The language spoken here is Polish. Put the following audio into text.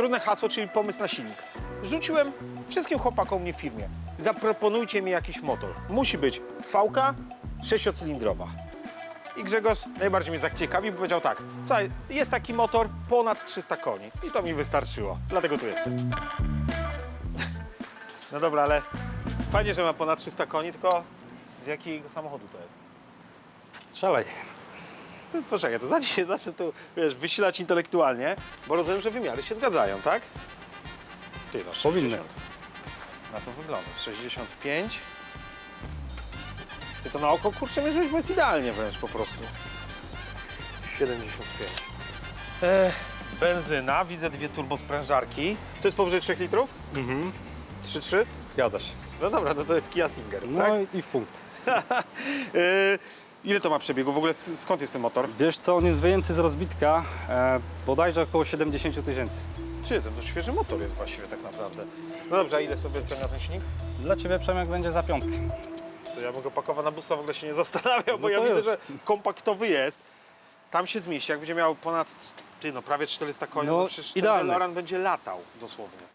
Trudne hasło, czyli pomysł na silnik. Rzuciłem wszystkim chłopakom mnie w firmie. Zaproponujcie mi jakiś motor. Musi być VK sześciocylindrowa. I Grzegorz najbardziej mnie zaciekawił, bo powiedział tak, słuchaj, jest taki motor ponad 300 koni i to mi wystarczyło, dlatego tu jestem. No dobra, ale fajnie, że ma ponad 300 koni, tylko z jakiego samochodu to jest? Strzelaj. To, poczekaj, to zanim się zacznę tu, wiesz, wysilać intelektualnie, bo rozumiem, że wymiary się zgadzają, tak? Ty, no 60. Powinny. Na to wygląda. 65. Ty to na oko kurczę mierzyłeś, bo jest idealnie wręcz po prostu. 75. E, benzyna, widzę dwie turbosprężarki. To jest powyżej 3 litrów? Mhm. 3,3? Zgadza się. No dobra, no to jest Kia Stinger, No tak? i w punkt. E, ile to ma przebiegu? W ogóle skąd jest ten motor? Wiesz co, on jest wyjęty z rozbitka e, bodajże około 70 000 tysięcy. Czy, ten to świeży motor jest właściwie tak naprawdę. No dobrze, a ile sobie cena ten silnik? Dla Ciebie Przemek będzie za piątkę. To ja bym go pakował na busa, w ogóle się nie zastanawiał, bo No ja to widzę, już. że kompaktowy jest. Tam się zmieści, jak będzie miał ponad, ty no prawie 400 koni, No, no, przecież ten idealny. DeLorean będzie latał dosłownie.